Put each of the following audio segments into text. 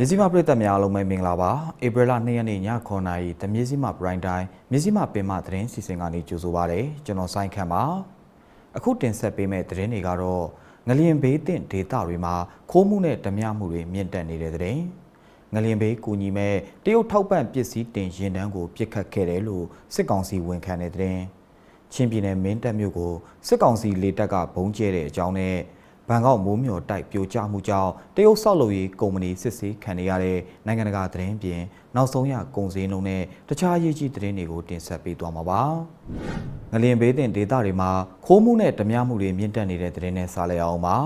မြစည်းမပရိသတ်များအားလုံးပဲမင်္ဂလာပါဧပြီလ2ရက်နေ့ည9:00နာရီတမြစည်းမပရိုင်တိုင်းမြစည်းမပင်မသတင်းစီစဉ်ကနေကြိုဆိုပါရစေကျွန်တော်ဆိုင်ခန့်ပါအခုတင်ဆက်ပေးမယ့်သတင်းတွေကတော့ငလျင်ဘေးတင့်ဒေသတွေမှာခိုးမှုနဲ့ဓမြမှုတွေမြင့်တက်နေတဲ့သတင်းငလျင်ဘေးကူညီမဲ့တရုတ်ထောက်ပံ့ပစ္စည်းတင်ရင်တန်းကိုပြစ်ခတ်ခဲ့တယ်လို့စစ်ကောင်စီဝန်ခံတဲ့သတင်းချင်းပြည်နယ်မင်းတပ်မြို့ကိုစစ်ကောင်စီလေတပ်ကဘုံကျဲတဲ့အကြောင်းနဲ့ ဘန်ကောက်မိုးမျှော်တိုက်ပြိုကျမှုကြောင့်တရုတ်ဆောက်လုပ်ရေးကုမ္ပဏီစစ်ဆေးခံနေရတဲ့နိုင်ငံတကာသတင်းပြင်နောက်ဆုံးရကုန်စည်နှုန်းနဲ့တခြားအရေးကြီးသတင်းတွေကိုတင်ဆက်ပေးသွားမှာပါ။ငလျင်ဘေးတင်ဒေသတွေမှာခိုးမှုနဲ့ဓမြမှုတွေမြင့်တက်နေတဲ့သတင်းနဲ့စားလိုက်အောင်ပါ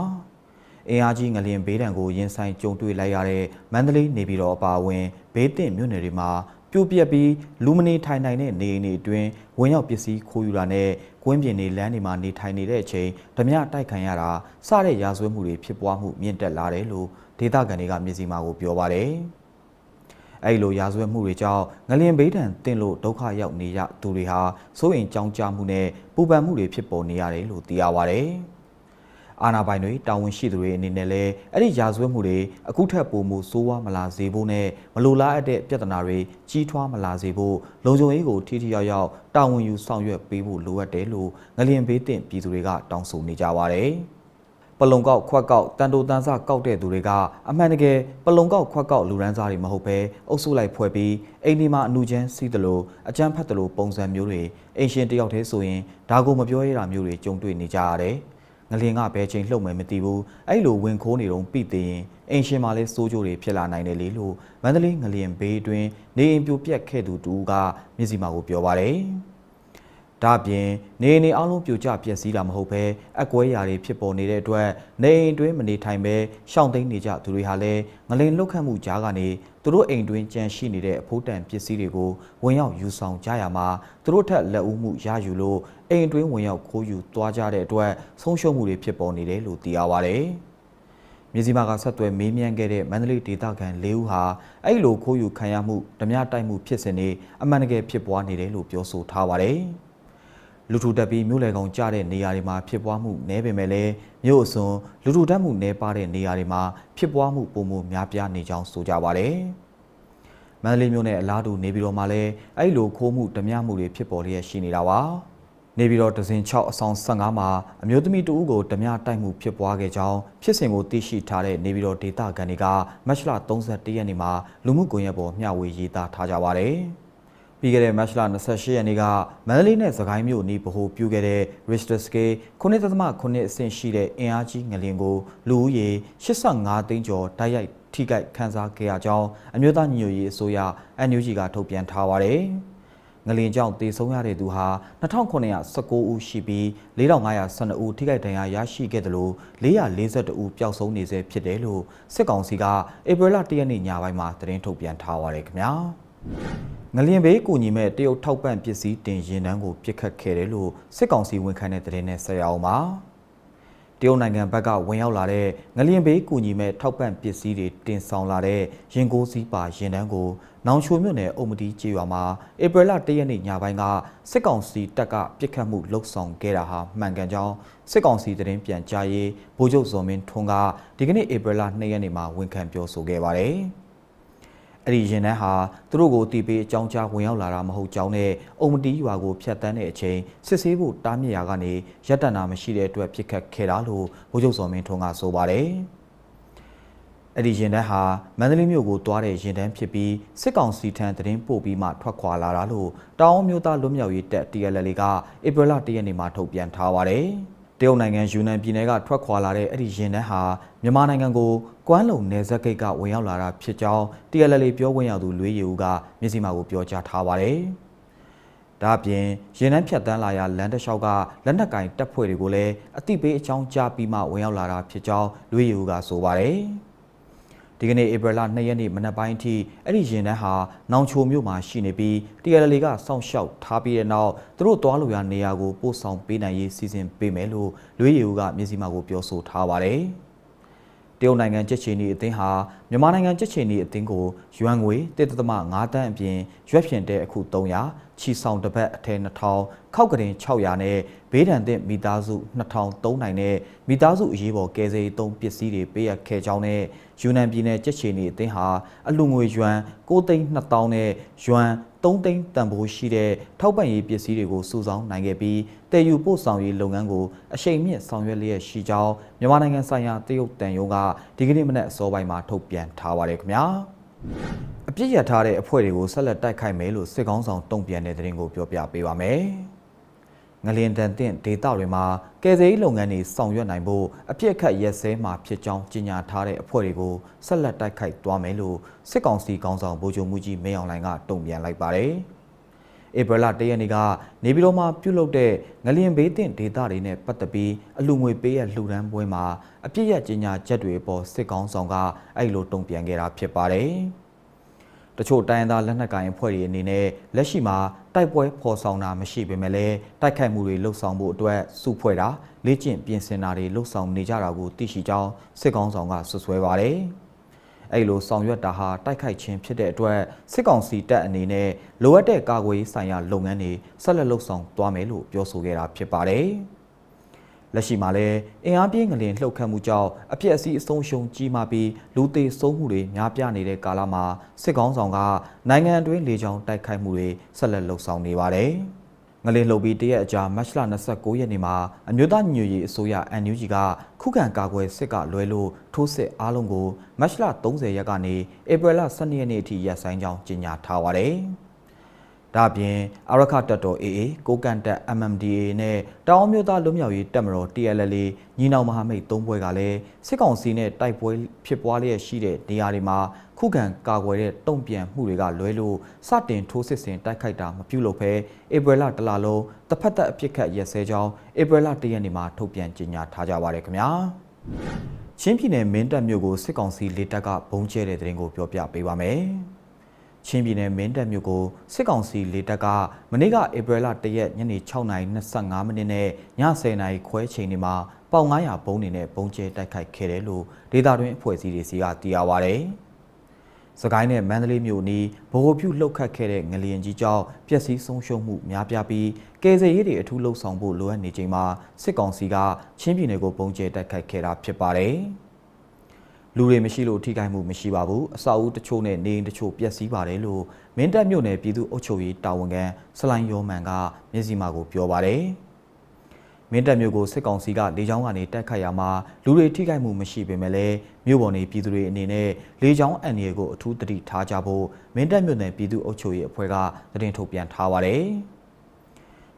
။အင်အားကြီးငလျင်ဘေးဒဏ်ကိုရင်ဆိုင်ကြုံတွေ့လိုက်ရတဲ့မန္တလေးနေပြည်တော်အပါအဝင်ဘေးတင်မြို့နယ်တွေမှာ ပြိုပြက်ပြီးလူမနေထိုင်နိုင်တဲ့နေအိမ်တွေအတွင်းဝင်ရောက်ပစ္စည်းခိုးယူတာနဲ့ကွင်းပြင်တွေလမ်းတွေမှာနေထိုင်နေတဲ့အချိန်ဓမြတိုက်ခံရတာစတဲ့ရာဇဝတ်မှုတွေဖြစ်ပွားမှုမြင့်တက်လာတယ်လို့ဒေသခံတွေကမျက်စိမှကိုပြောပါတယ်။အဲဒီလိုရာဇဝတ်မှုတွေကြောင့်ငလျင်ဘေးဒဏ်တင်လို့ဒုက္ခရောက်နေရသူတွေဟာစိုးရင်ကြောင်းကြမှုနဲ့ပူပန်မှုတွေဖြစ်ပေါ်နေရတယ်လို့သိရပါတယ်။ အာနာပိုင်တွေတာဝန်ရှိသူတွေအနေနဲ့လည်းအဲ့ဒီရာဇဝတ်မှုတွေအခုထက်ပိုမှုစိုးဝါးမလာစေဖို့နဲ့မလိုလားအပ်တဲ့ပြဿနာတွေကြီးထွားမလာစေဖို့လုံခြုံရေးကိုထိထိရောက်ရောက်တာဝန်ယူဆောင်ရွက်ပေးဖို့လိုအပ်တယ်လို့ငလျင်ဘေးတင်ပြည်သူတွေကတောင်းဆိုနေကြပါတယ်။ပလုံကောက်ခွက်ကောက်တန်တိုတန်းစားကောက်တဲ့သူတွေကအမှန်တကယ်ပလုံကောက်ခွက်ကောက်လူရန်စားတွေမဟုတ်ဘဲအုပ်စုလိုက်ဖွဲ့ပြီးအိမ်ဒီမှာအနုချမ်းစီးတယ်လို့အကြမ်းဖက်တယ်လို့ပုံစံမျိုးတွေအိမ်ရှင်တယောက်တည်းဆိုရင်ဒါကိုမပြောရတာမျိုးတွေကြုံတွေ့နေကြရတယ်။ ငလင်ကဘယ်ချိန်လှုပ်မယ်မသိဘူးအဲ့လိုဝင်ခိုးနေတော့ပြသိရင်အိမ်ရှင်မှာလဲစိုးကြိုးတွေဖြစ်လာနိုင်တယ်လေလို့မန္တလေးငလင်ဘေးတွင်နေအိမ်ပြိုပြက်ခဲ့သူတူကမျက်စိမှာကိုပြောပါတယ် ဒါအပြင်နေအိမ်နေအလုံးပြိုကျပျက်စီးတာမဟုတ်ဘဲအကွဲရာတွေဖြစ်ပေါ်နေတဲ့အတွက်နေအိမ်တွင်းမနေထိုင်ပဲရှောင်သိမ်းနေကြသူတွေဟာလည်းငလင်လုတ်ခတ်မှုကြားကနေသူတို့အိမ်တွင်းကြံရှိနေတဲ့အဖိုးတန်ပစ္စည်းတွေကိုဝင်ရောက်ယူဆောင်ကြရမှာသူတို့ထက်လက်ဦးမှုရယူလို့အိမ်တွင်းဝင်ရောက်ခိုးယူသွားကြတဲ့အတွက်ဆုံးရှုံးမှုတွေဖြစ်ပေါ်နေတယ်လို့သိရပါတယ်။မြစည်းမကဆက်သွယ်မေးမြန်းခဲ့တဲ့မန္တလေးဒေသခံ၄ဦးဟာအဲ့လိုခိုးယူခံရမှုဓမြတိုက်မှုဖြစ်စဉ်တွေအမှန်တကယ်ဖြစ်ပွားနေတယ်လို့ပြောဆိုထားပါတယ်။ လူထူတက်ပြီးမြို့လေကောင်ကျတဲ့နေရာတွေမှာဖြစ်ပွားမှုနည်းပေမဲ့လည်းမြို့အစွန်လူထူတက်မှုနည်းပါတဲ့နေရာတွေမှာဖြစ်ပွားမှုပုံမှုများပြားနေကြောင်းဆိုကြပါတယ်။မန္တလေးမြို့နယ်အလားတူနေပြည်တော်မှာလည်းအဲ့လိုခိုးမှုဓမြမှုတွေဖြစ်ပေါ်လျက်ရှိနေတာပါ။နေပြည်တော်ဒဇင်6အဆောင်15မှာအမျိုးသမီးတဦးကိုဓမြတိုက်မှုဖြစ်ပွားခဲ့ကြောင်းဖြစ်စဉ်ကိုသိရှိထားတဲ့နေပြည်တော်ဒေသခံတွေကမတ်လ31ရက်နေ့မှာလူမှုကွန်ရက်ပေါ်မျှဝေရေးသားထားကြပါတယ်။ ပြီးခဲ့တဲ့မတ်လ28ရက်နေ့ကမန္တလေးနဲ့စကိုင်းမြို့နီးဗဟိုပြုခဲ့တဲ့ Richter Scale 9.9အဆင့်ရှိတဲ့အင်အားကြီးငလင်ကိုလူဦးရေ85သိန်းကျော်တိုက်ရိုက်ထိခိုက်ခန်းစားခဲ့ရကြောင်းအမျိုးသားညီညွတ်ရေးအစိုးရ NUG ကထုတ်ပြန်ထားပါတယ်။ငလင်ကြောင့်တေဆုံးရတဲ့သူဟာ2919ဦးရှိပြီး4512ဦးထိခိုက်ဒဏ်ရာရရှိခဲ့တယ်လို့442ဦးပျောက်ဆုံးနေဆဲဖြစ်တယ်လို့စစ်ကောင်စီကဧပြီလ1ရက်နေ့ညပိုင်းမှာသတင်းထုတ်ပြန်ထားပါတယ်ခင်ဗျာ။ ငလျင်ဘေးကူညီမဲ့တရုတ်ထောက်ပံ့ပစ္စည်းတင်ရင်တန်းကိုပြစ်ခတ်ခဲ့တယ်လို့စစ်ကောင်စီဝန်ခံတဲ့သတင်းနဲ့ဆက်ရအောင်ပါတရုတ်နိုင်ငံဘက်ကဝင်ရောက်လာတဲ့ငလျင်ဘေးကူညီမဲ့ထောက်ပံ့ပစ္စည်းတွေတင်ဆောင်လာတဲ့ရင်ကိုစည်းပါရင်တန်းကိုနောင်ချိုမြို့နယ်အုံမတီကျေးရွာမှာဧပြီလ၁ရက်နေ့ညပိုင်းကစစ်ကောင်စီတပ်ကပြစ်ခတ်မှုလှုပ်ဆောင်ခဲ့တာဟာမှန်ကန်ကြောင်းစစ်ကောင်စီသတင်းပြန်ကြားရေးဗိုလ်ချုပ်ဇော်မင်းထွန်းကဒီကနေ့ဧပြီလ2ရက်နေ့မှာဝန်ခံပြောဆိုခဲ့ပါတယ်။ အဲ့ဒီရင်နှန်းဟာသူတို့ကိုတီးပေးအကြောင်းကြားဝင်ရောက်လာတာမဟုတ်ကြောင်းနဲ့အုံမတီးရွာကိုဖျက်တမ်းတဲ့အချိန်စစ်ဆေးဖို့တားမြစ်ရာကနေရပ်တန့်တာမရှိတဲ့အတွက်ဖြစ်ခတ်ခဲ့တာလို့ဗိုလ်ချုပ်စော်မင်းထွန်းကဆိုပါတယ်အဲ့ဒီရင်တန်းဟာမန္တလေးမြို့ကိုတွားတဲ့ရင်တန်းဖြစ်ပြီးစစ်ကောင်စီထံသတင်းပို့ပြီးမှထွက်ခွာလာတာလို့တောင်မျိုးသားလွတ်မြောက်ရေးတပ် TLL ကဧပြီလ၁ရက်နေ့မှာထုတ်ပြန်ထားပါတယ်။ တရုတ်နိုင်ငံယူနန်ပြည်နယ်ကထွက်ခွာလာတဲ့အဲ့ဒီရင်နှန်းဟာမြန်မာနိုင်ငံကိုကွမ်းလုံနယ်စပ်ဂိတ်ကဝင်ရောက်လာတာဖြစ်ကြောင်း TLL ပြောဝင်ရောက်သူလွေးရီဦးကမျက်စိမှကိုပြောကြားထားပါတယ်။ဒါအပြင်ရင်နှန်းဖြတ်တန်းလာရလမ်းတစ်လျှောက်ကလက်နက်ကင်တပ်ဖွဲ့တွေကိုလည်းအတိပေးအကြောင်းကြားပြီးမှဝင်ရောက်လာတာဖြစ်ကြောင်းလွေးရီဦးကဆိုပါတယ်။ ဒီကနေ့ဧပြီလ2ရက်နေ့မနက်ပိုင်းအထိအဲ့ဒီရင်တန်းဟာနောင်ချိုမြို့မှာရှိနေပြီး TLL ကစောင့်ရှောက်ထားပြီးတဲ့နောက်သူတို့သွားလို့ရနေရာကိုပို့ဆောင်ပေးနိုင်ရေးစီစဉ်ပေးမယ်လို့လွေးရီဦးကမျက်စိမှကိုပြောဆိုထားပါတယ်။တရုတ်နိုင်ငံကြက်ချီနီအသင်းဟာမြန်မာနိုင်ငံကြက်ချီနီအသင်းကိုယွမ်ငွေ1.5တန်းအပြင်ရွက်ဖြင့်တဲ့အခု300 ချီဆောင်တစ်ပတ်အထည်2000ခောက်ကရင်600နဲ့ဘေးဒဏ်သင့်မိသားစု2003နိုင်နဲ့မိသားစုအရေးပေါ်ကယ်ဆယ်ရေးသုံးပစ္စည်းတွေပေးအပ်ခဲ့ကြောင်းနဲ့ယူနန်ပြည်နယ်ကြက်ချီနေအသင်းဟာအလူငွေယွမ်6သိန်း2000နဲ့ယွမ်3သိန်းတန်ဖိုးရှိတဲ့ထောက်ပံ့ရေးပစ္စည်းတွေကိုစုဆောင်းနိုင်ခဲ့ပြီးတည်ယူပို့ဆောင်ရေးလုပ်ငန်းကိုအရှိန်မြင့်ဆောင်ရွက်လျက်ရှိကြောင်းမြန်မာနိုင်ငံဆိုင်ရာတရုတ်တန်ယုံကဒီကနေ့မနက်အစောပိုင်းမှာထုတ်ပြန်ထားပါတယ်ခင်ဗျာ အပြစ်ရထားတဲ့အဖွဲ့တွေကိုဆက်လက်တိုက်ခိုက်မယ်လို့စစ်ကောင်းဆောင်တုံ့ပြန်တဲ့သတင်းကိုပြောပြပေးပါမယ်ငလျင်တန်တင့်ဒေတာတွေမှာကယ်ဆယ်ရေးလုပ်ငန်းတွေဆောင်ရွက်နိုင်ဖို့အပြစ်ခတ်ရက်စဲမှာဖြစ်ကြောင်းကြေညာထားတဲ့အဖွဲ့တွေကိုဆက်လက်တိုက်ခိုက်သွားမယ်လို့စစ်ကောင်စီကောင်းဆောင်ဗိုလ်ချုပ်မှုကြီးမင်းအောင်လှိုင်ကတုံ့ပြန်လိုက်ပါတယ်။ဧပြီလ၁ရက်နေ့ကနေပြည်တော်မှာပြုလုပ်တဲ့ငလျင်ဘေးတင့်ဒေတာတွေနဲ့ပတ်သက်ပြီးအလူငွေပေးရလှူဒန်းပွဲမှာအပြစ်ရကြေညာချက်တွေပေါ်စစ်ကောင်းဆောင်ကအဲ့လိုတုံ့ပြန်ခဲ့တာဖြစ်ပါတယ်။ တချို့တိုင်းရင်းသားလက်နက်ကိုင်အဖွဲ့တွေအနေနဲ့လက်ရှိမှာတိုက်ပွဲဖော်ဆောင်တာမရှိပေမဲ့လည်းတိုက်ခိုက်မှုတွေလှုပ်ဆောင်ဖို့အတွက်စုဖွဲ့တာလေ့ကျင့်ပြင်ဆင်တာတွေလှုပ်ဆောင်နေကြတာကိုသိရှိကြောင်းစစ်ကောင်ဆောင်ကဆွဆွဲပါတယ်။အဲ့လိုဆောင်ရွက်တာဟာတိုက်ခိုက်ခြင်းဖြစ်တဲ့အတွက်စစ်ကောင်စီတပ်အနေနဲ့လိုအပ်တဲ့ကာကွယ်ရေးဆိုင်ရာလုပ်ငန်းတွေဆက်လက်လှုပ်ဆောင်သွားမယ်လို့ပြောဆိုခဲ့တာဖြစ်ပါတယ်။ လက်ရှိမှာလည်းအင်အားပြင်းငလင်လှုပ်ခတ်မှုကြောင့်အပြက်အစီးအဆုံးရှုံးကြီးမားပြီးလူသေးဆုံးမှုတွေများပြားနေတဲ့ကာလမှာစစ်ကောင်းဆောင်ကနိုင်ငံအတွင်းလေကြောင်းတိုက်ခိုက်မှုတွေဆက်လက်လှုပ်ဆောင်နေပါတယ်။ငလင်လှုပ်ပြီးတရက်အကြာမတ်လ29ရက်နေ့မှာအမျိုးသားညွရေးအစိုးရ NUG ကခုခံကာကွယ်စစ်ကလွဲလို့ထိုးစစ်အားလုံးကိုမတ်လ30ရက်ကနေဧပြီလ12ရက်နေ့အထိရပ်ဆိုင်းကြောင်းကြေညာထားပါတယ်။ ဒါအပြင်အရခတပ်တော် AA ကိုကန်တက် MMDA နဲ့တောင်မြို့သားလွတ်မြောက်ရေးတပ်မတော် TLL ညီနောင်မဟာမိတ်၃ဘွဲကလည်းစစ်ကောင်စီနဲ့တိုက်ပွဲဖြစ်ပွားလျက်ရှိတဲ့နေရာတွေမှာခုခံကာကွယ်တဲ့တုံ့ပြန်မှုတွေကလွဲလို့စတင်ထိုးစစ်ဆင်တိုက်ခိုက်တာမပြုလုပ်ဘဲဧပြီလတလလုံးတစ်ဖက်သက်အပြစ်ခတ်ရက်စဲကြောင်းဧပြီလ၁ရက်နေ့မှာထုတ်ပြန်ကြေညာထားကြပါရခင်ဗျာချင်းပြည်နယ်မင်းတပ်မြို့ကိုစစ်ကောင်စီလေတပ်ကဘုံကျဲတဲ့တဲ့ရင်ကိုပြောပြပေးပါမယ် ချင်းပြည်နယ်မင်းတပ်မြို့ကိုစစ်ကောင်စီလေတပ်ကမနေ့ကဧပြီလ1ရက်ညနေ6:25မိနစ်နဲ့ည10:00ခွဲချိန်တွေမှာပေါင်900ဘုံးတွေနဲ့ဘုံကျဲတိုက်ခိုက်ခဲ့တယ်လို့ဒေသတွင်းအဖွဲ့အစည်းတွေစီကသိရပါဗျ။စကိုင်းနဲ့မန္တလေးမြို့နီးဗဟိုပြုလှုပ်ခတ်ခဲ့တဲ့ငလျင်ကြီးကြောင့်ပျက်စီးဆုံးရှုံးမှုများပြားပြီးကယ်ဆယ်ရေးတွေအထူးလှုပ်ဆောင်ဖို့လိုအပ်နေချိန်မှာစစ်ကောင်စီကချင်းပြည်နယ်ကိုပုံကျဲတိုက်ခိုက်ခဲ့တာဖြစ်ပါတယ်။ လူတွေမရှိလို့ထိခိုက်မှုမရှိပါဘူးအဆောက်အဦတချို့နဲ့နေအိမ်တချို့ပျက်စီးပါတယ်လို့မင်းတပ်မြို့နယ်ပြည်သူ့အုပ်ချုပ်ရေးတာဝန်ခံဆလိုင်းယောမန်ကမျက်စိမှကိုပြောပါတယ်မင်းတပ်မြို့ကိုစစ်ကောင်စီကလေကြောင်းကနေတိုက်ခိုက်ရမှာလူတွေထိခိုက်မှုမရှိပေမဲ့လည်းမြို့ပေါ်နေပြည်သူတွေအနေနဲ့လေကြောင်းအန်ရီကိုအထူးတတိထားကြဖို့မင်းတပ်မြို့နယ်ပြည်သူ့အုပ်ချုပ်ရေးအဖွဲ့ကသတင်းထုတ်ပြန်ထားပါတယ်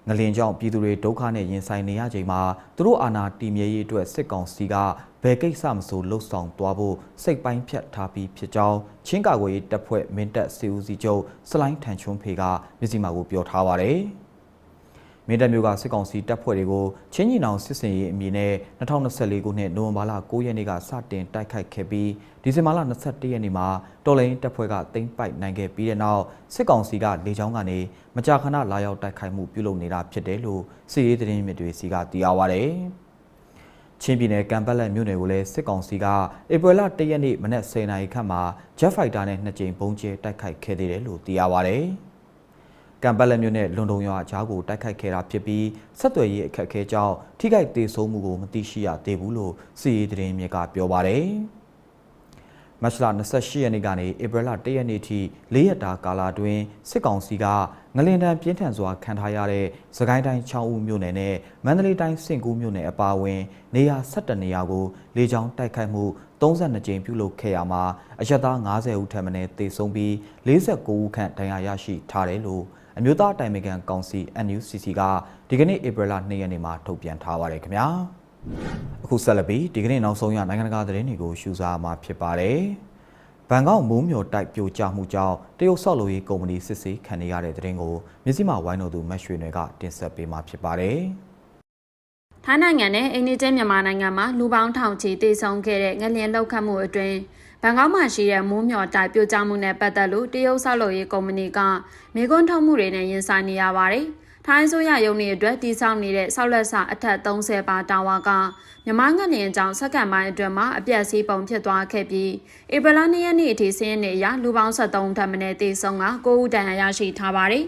ငလင်ကြောင့်ပြည်သူတွေဒုက္ခနဲ့ရင်ဆိုင်နေရချိန်မှာသူတို့အာဏာတည်မြဲရေးအတွက်စစ်ကောင်စီကဘယ်ကိစ္စမဆိုလှုပ်ဆောင်သွားဖို့စိတ်ပိုင်းဖြတ်ထားပြီးဖြစ်ကြောင်းချင်းကာကွယ်ရေးတပ်ဖွဲ့မင်းတပ်စီဦးစီချုပ်စလိုင်းထန်ချွန်းဖေကမျက်စိမှကိုပြောထားပါတယ်။ မင်းတပ်မျိုးကစစ်ကောင်စီတပ်ဖွဲ့တွေကိုချင်းညီနောင်စစ်စင်ရေးအမည်နဲ့2024ခုနှစ်နိုဝင်ဘာလ9ရက်နေ့ကစတင်တိုက်ခိုက်ခဲ့ပြီးဒီဇင်ဘာလ21ရက်နေ့မှာတော်လိုင်းတပ်ဖွဲ့ကတင်ပိုက်နိုင်ခဲ့ပြီးတဲ့နောက်စစ်ကောင်စီကလေကြောင်းကနေမကြာခဏလာရောက်တိုက်ခိုက်မှုပြုလုပ်နေတာဖြစ်တယ်လို့စစ်ရေးသတင်းမြစ်တွေစီကသိရပါဗျ။ချင်းပြည်နယ်ကံပတ်လက်မြို့နယ်ကိုလည်းစစ်ကောင်စီကဧပြီလ၁ရက်နေ့မနက်10:00နာရီခန့်မှာ Jet Fighter နဲ့နှစ်ကြိမ်ပုံကျဲတိုက်ခိုက်ခဲ့သေးတယ်လို့သိရပါဗျ။ ကံပတ်လက်မြို့နယ်လွန်တုံရွာအကြားကိုတိုက်ခိုက်ခဲ့တာဖြစ်ပြီးဆက်သွယ်ရေးအခက်အခဲကြောင့်ထိခိုက်ဒေဆုံးမှုကိုမသိရှိရသေးဘူးလို့စီရေးသတင်းမြစ်ကပြောပါဗျ။မတ်လ28ရက်နေ့ကနေဧပြီလ1ရက်နေ့ထိ၄ရက်တာကာလအတွင်းစစ်ကောင်စီကငလင်တန်ပြင်းထန်စွာခံထားရတဲ့စကိုင်းတိုင်းချောင်းဦးမြို့နယ်နဲ့မန္တလေးတိုင်းစင်ကူးမြို့နယ်အပါအဝင်နေရာ17နေရာကိုလေကြောင်းတိုက်ခိုက်မှု32ကြိမ်ပြုလုပ်ခဲ့ရမှာအရက်သား90ဦးထပ်မံတေဆုံးပြီး49ဦးခန့်ဒဏ်ရာရရှိထားတယ်လို့ အမျိုးသားတိုင်ပင်ခံကောင်စီ NUCC ကဒီကနေ့ဧပြီလ2ရက်နေ့မှာထုတ်ပြန်ထားပါတယ်ခင်ဗျာ။အခုဆက်လက်ပြီးဒီကနေ့နောက်ဆုံးရနိုင်ငံတကာသတင်းတွေကိုရှုစားမှာဖြစ်ပါတယ်။ဘန်ကောက်မိုးမျောတိုက်ပြိုကျမှုကြောင့်တရုတ်ဆောက်လုပ်ရေးကုမ္ပဏီစစ်ဆေးခံရတဲ့သတင်းကိုမြစည်းမဝိုင်းတော်သူမတ်ရွှေနယ်ကတင်ဆက်ပေးမှာဖြစ်ပါတယ်။ထိုင်းနိုင်ငံနဲ့အိန္ဒိယမြန်မာနိုင်ငံမှာလူပေါင်းထောင်ချီတည်ဆုံခဲ့တဲ့ငလျင်လောက်ခတ်မှုအတွင်း ဘန်ကောက်မှာရှိတဲ့မိုးမျောတိုက်ပြိုကျမှုနဲ့ပတ်သက်လို့တရုတ်ဆောက်လုပ်ရေးကုမ္ပဏီကမိကွန်းထုတ်မှုတွေနဲ့ရင်ဆိုင်နေရပါတယ်။ထိုင်းဆိုရယုံနေအတွက်တည်ဆောက်နေတဲ့ဆောက်လက်စာအထက်30ပါတာဝါကမြမငလျင်ကြောင့်စက္ကန့်ပိုင်းအတွင်းမှာအပြက်စီးပုံဖြစ်သွားခဲ့ပြီးဧပြီလ2ရက်နေ့အထိစင်းနေရလူပေါင်း73ထပ်မံတည်ဆုံက9ဦးတန်ရာရရှိထားပါတယ်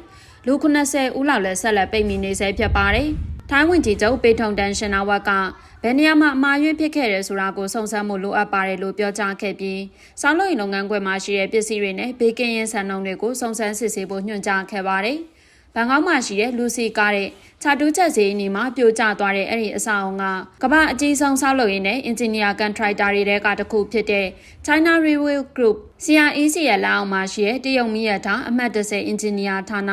လူ90ဦးလောက်လည်းဆက်လက်ပိတ်မိနေဆဲဖြစ်ပါတယ်။ထိုင်းဝင်ကြီးချုပ်ပေထုံတန်ရှင်နာဝက်ကဘ ယ်နေရာမှာအမှားယွင်းဖြစ်ခဲ့တယ်ဆိုတာကိုစုံစမ်းမှုလိုအပ်ပါတယ်လို့ပြောကြားခဲ့ပြီးစောင်းလို့ရင်လုပ်ငန်းခွင်မှာရှိတဲ့ပစ္စည်းတွေနဲ့ဘေးကင်းရင်ဆန်နှုံတွေကိုစုံစမ်းစစ်ဆေးဖို့ညွှန်ကြားခဲ့ပါတယ်။ဘန်ကောက်မှာရှိတဲ့လူစီကားတဲ့ခြာတူးချက်စီအနီမှာပြိုကျသွားတဲ့အဲ့ဒီအဆောက်အုံကကမ္ဘာအကြီးဆုံးဆောက်လုပ်ရေးနဲ့အင်ဂျင်နီယာကန်ထရိုက်တာတွေတဲကတစ်ခုဖြစ်တဲ့ China Railway Group CREC ရဲ့လက်အောက်မှာရှိတဲ့တရုတ်မီးရထားအမှတ်30အင်ဂျင်နီယာဌာန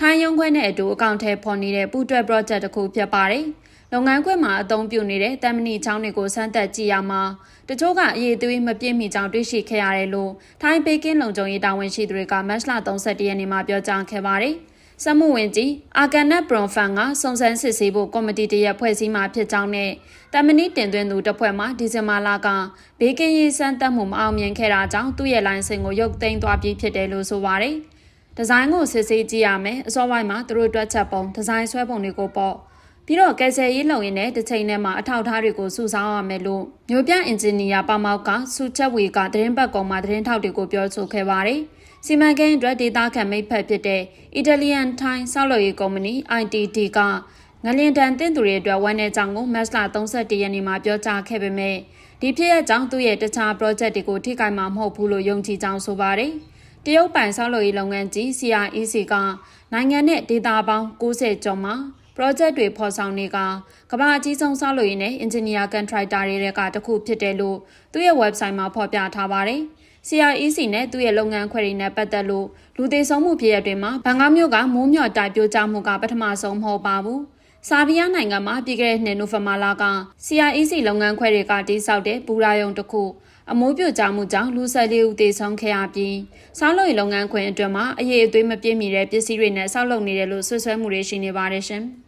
ထိုင်းရုံးခွဲနဲ့အတူအကောင့်ထဲပေါ်နေတဲ့ပူးတွဲ project တစ်ခုဖြစ်ပါတယ်။ လုပ်ငန်းခွင်မှာအသုံးပြုနေတဲ့တမ်မနီချောင်းတွေကိုစမ်းသပ်ကြည့်ရမှာတချို့ကအရေးသွေးမပြည့်မီကြောင်တွေ့ရှိခဲ့ရတယ်လို့ထိုင်းပေကင်းလုံခြုံရေးတာဝန်ရှိသူတွေကမတ်လ31ရက်နေ့မှာပြောကြားခဲ့ပါတယ်။စက်မှုဝင်ကြီးအာကန်နက်ဘရွန်ဖန်ကစုံစမ်းစစ်ဆေးဖို့ကော်မတီတရက်ဖွဲ့စည်းမှာဖြစ်ကြောင်းနဲ့တမနီတင်သွင်းသူတစ်ဖွဲ့မှဒီဇင်ဘာလကဘေးကင်းရေးစမ်းသပ်မှုမအောင်မြင်ခဲ့တာကြောင့်သူ့ရဲ့လိုင်စင်ကိုရုပ်သိမ်းသွားပြီးဖြစ်တယ်လို့ဆိုပါတယ်။ဒီဇိုင်းကိုစစ်ဆေးကြည့်ရမယ်။အစောပိုင်းမှာသူတို့တွက်ချက်ပုံဒီဇိုင်းဆွဲပုံတွေကိုပေါ့ ပြီးတော့ကယ်ဆယ်ရေးလုပ်ရင်းနဲ့တစ်ချိန်ထဲမှာအထောက်အထားတွေကိုစုဆောင်းရမယ်လို့မြို့ပြအင်ဂျင်နီယာပါမောက်ကစူချက်ဝေကသတင်းပတ်ကောင်မှသတင်းထောက်တွေကိုပြောဆိုခဲ့ပါတယ်။စီမံကိန်းအတွက်ဒေတာခံမိတ်ဖက်ဖြစ်တဲ့အီတလီယန်ထိုင်းဆောက်လုပ်ရေးကုမ္ပဏီ ITD ကငလင်တန်တင်သူတွေအတွက်ဝန်တဲ့ကြောင့်ကိုမတ်လ31ရက်နေ့မှာပြောကြားခဲ့ပေမဲ့ဒီဖြစ်ရဲ့ကြောင့်သူ့ရဲ့တခြား project တွေကိုထိခိုက်မှာမဟုတ်ဘူးလို့ယုံကြည်ကြောင်းဆိုပါတယ်။တရုတ်ပိုင်ဆောက်လုပ်ရေးလုပ်ငန်းကြီး CREC ကနိုင်ငံနဲ့ဒေတာပေါင်း90ကျော်မှာ project တွေဖော်ဆောင်နေကကမ္ဘာအကြီးဆုံးဆောက်လုပ်ရေးနဲ့ engineer contractor တွေကတခုဖြစ်တယ်လို့သူ့ရဲ့ website မှာဖော်ပြထားပါတယ်။ CREC နဲ့သူ့ရဲ့လုပ်ငန်းခွဲတွေနဲ့ပတ်သက်လို့လူသေးဆုံးမှုဖြစ်ရတွေမှာဘန်ကောက်မြို့ကမိုးမျှော်တိုက်ပြိုကျမှုကပထမဆုံးမဟုတ်ပါဘူး။ဆာဘီးယားနိုင်ငံမှာပြည်ခဲ့တဲ့နှစ်နိုဝင်ဘာလက CREC လုပ်ငန်းခွဲတွေကတိစောက်တဲ့ပူရာယုံတစ်ခုအမိုးပြိုကျမှုကြောင့်လူဆက်လေးဦးသေဆုံးခဲ့ရပြီးဆောက်လုပ်ရေးလုပ်ငန်းခွင်အတွင်းမှာအရေးအသွေးမပြည့်မီတဲ့ပစ္စည်းတွေနဲ့ဆောက်လုပ်နေတယ်လို့ဆွဆွဲမှုတွေရှိနေပါတယ်ရှင်။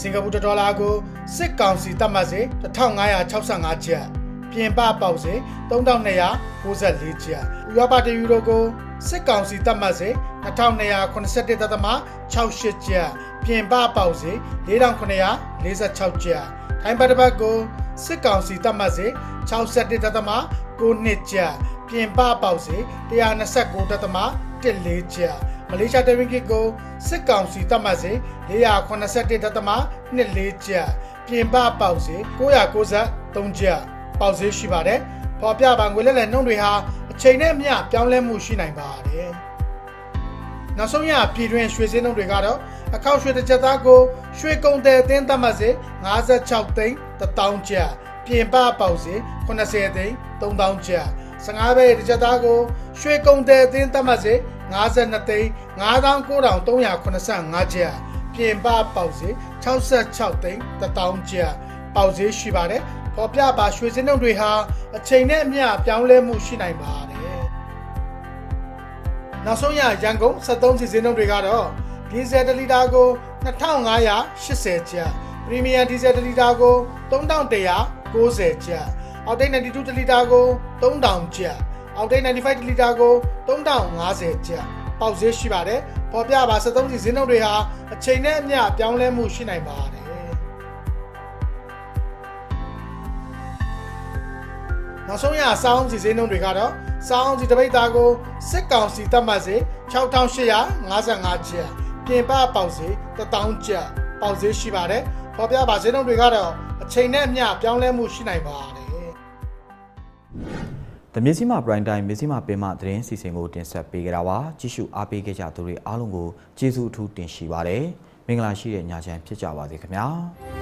စင်ကာပူဒေါ်လာကိုစစ်ကောင်စီသတ်မှတ်စေ1565ကျပ်ပြင်ပပေါက်စေ3294ကျပ်ဥရောပတယူရိုကိုစစ်ကောင်စီသတ်မှတ်စေ2281သက်သမ68ကျပ်ပြင်ပပေါက်စေ4946ကျပ်ထိုင်းဘတ်တစ်ပတ်ကိုစစ်ကောင်စီသတ်မှတ်စေ61သက်သမ9နှစ်ကျပ်ပြင်ပပေါက်စေ129သက်သမ14ကျပ် မလေးရှားတရင်းကစ်ကိုစစ်ကောင်စီသတ်မှတ်စေ481သက်သမ24ကျပ်ပြင်ပပေါက်စေ993ကျပ်ပေါက်စေရှိပါတယ်ပေါ်ပြပါငွေလက်လက်နှုန်းတွေဟာအချိန်နဲ့မျှပြောင်းလဲမှုရှိနိုင်ပါတယ်နောက်ဆုံးရပြည်တွင်းရွှေစင်းနှုန်းတွေကတော့အခောက်ရွှေတစ်ချက်သားကိုရွှေကုံတယ်အသင်းသတ်မှတ်စေ56သိန်း1000ကျပ်ပြင်ပပေါက်စေ80သိန်း3000ကျပ်15ပဲတစ်ချက်သားကိုရွှေကုံတယ်အသင်းသတ်မှတ်စေ 52သိန်း9985ကျပ်ပြင်ပပေါက်စေ66သိန်း1000ကျပ်ပေါက်စေရှိပါတယ်ပေါ်ပြပါရွှေစင်းနှုန်းတွေဟာအချိန်နဲ့အမျှပြောင်းလဲမှုရှိနိုင်ပါတယ်နောက်ဆုံးရရန်ကုန်73စီစင်းနှုန်းတွေကတော့ဒီဇယ်1လီတာကို2580ကျပ်ပရီမီယံဒီဇယ်1လီတာကို3190ကျပ်အောက်တိတ်92တလီတာကို3000ကျပ် အောက်တိတ်95တလီတာကို3050ကျပ်ပေါက်ဈေးရှိပါတယ်ပေါ်ပြပါ73စီစင်းနှုန်းတွေဟာအချိန်နဲ့အမျှပြောင်းလဲမှုရှိနိုင်ပါတယ်နောက်ဆုံးရစောင်းစီစင်းနှုန်းတွေကတော့စောင်းစီတပိတ်သားကိုစစ်ကောင်စီတတ်မှတ်စေ6855ကျပ်ပြင်ပပေါက်စေ1000ကျပ်ပေါက်စေရှိပါတယ်ပေါ်ပြပါစင်းနှုန်းတွေကတော့အချိန်နဲ့အမျှပြောင်းလဲမှုရှိနိုင်ပါတယ်။ တမြစီမပရိုင်တိုင်းမြစီမပင်မသတင်းစီစဉ်ကိုတင်ဆက်ပေးကြတာပါ။ကြည့်ရှုအားပေးခဲ့ကြသူတွေအားလုံးကိုကျေးဇူးအထူးတင်ရှိပါတယ်။မင်္ဂလာရှိတဲ့ညချမ်းဖြစ်ကြပါစေခင်ဗျာ။